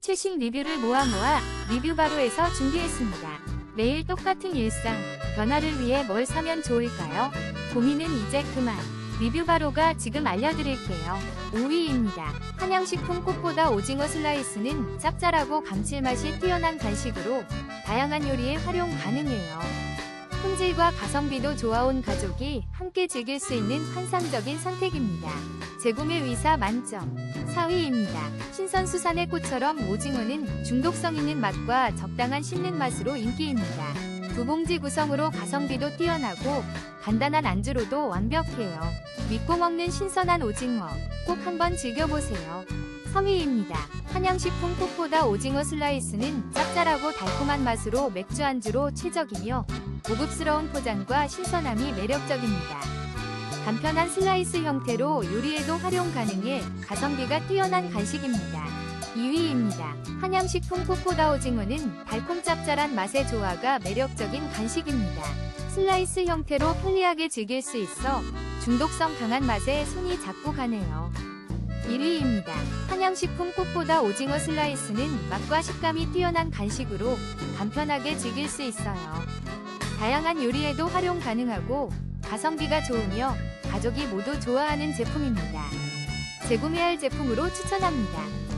최신 리뷰를 모아 모아 리뷰 바로에서 준비했습니다. 매일 똑같은 일상, 변화를 위해 뭘 사면 좋을까요? 고민은 이제 그만. 리뷰 바로가 지금 알려드릴게요. 5위입니다. 한양식품 꽃보다 오징어 슬라이스는 짭짤하고 감칠맛이 뛰어난 간식으로 다양한 요리에 활용 가능해요. 품질과 가성비도 좋아온 가족이 함께 즐길 수 있는 환상적인 선택입니다. 재구매 위사 만점. 4위입니다. 신선 수산의 꽃처럼 오징어는 중독성 있는 맛과 적당한 씹는 맛으로 인기입니다. 두 봉지 구성으로 가성비도 뛰어나고 간단한 안주로도 완벽해요. 믿고 먹는 신선한 오징어 꼭 한번 즐겨보세요. 3위입니다. 한양식품 꽃보다 오징어 슬라이스는 짭짤하고 달콤한 맛으로 맥주 안주로 최적이며 고급스러운 포장과 신선함이 매력적입니다. 간편한 슬라이스 형태로 요리에도 활용 가능해 가성비가 뛰어난 간식입니다. 2위입니다. 한양식품 코코다 오징어는 달콤 짭짤한 맛의 조화가 매력적인 간식입니다. 슬라이스 형태로 편리하게 즐길 수 있어 중독성 강한 맛에 손이 자꾸 가네요. 1위입니다. 한양식품 꽃보다 오징어 슬라이스는 맛과 식감이 뛰어난 간식으로 간편하게 즐길 수 있어요. 다양한 요리에도 활용 가능하고 가성비가 좋으며 가족이 모두 좋아하는 제품입니다. 재구매할 제품으로 추천합니다.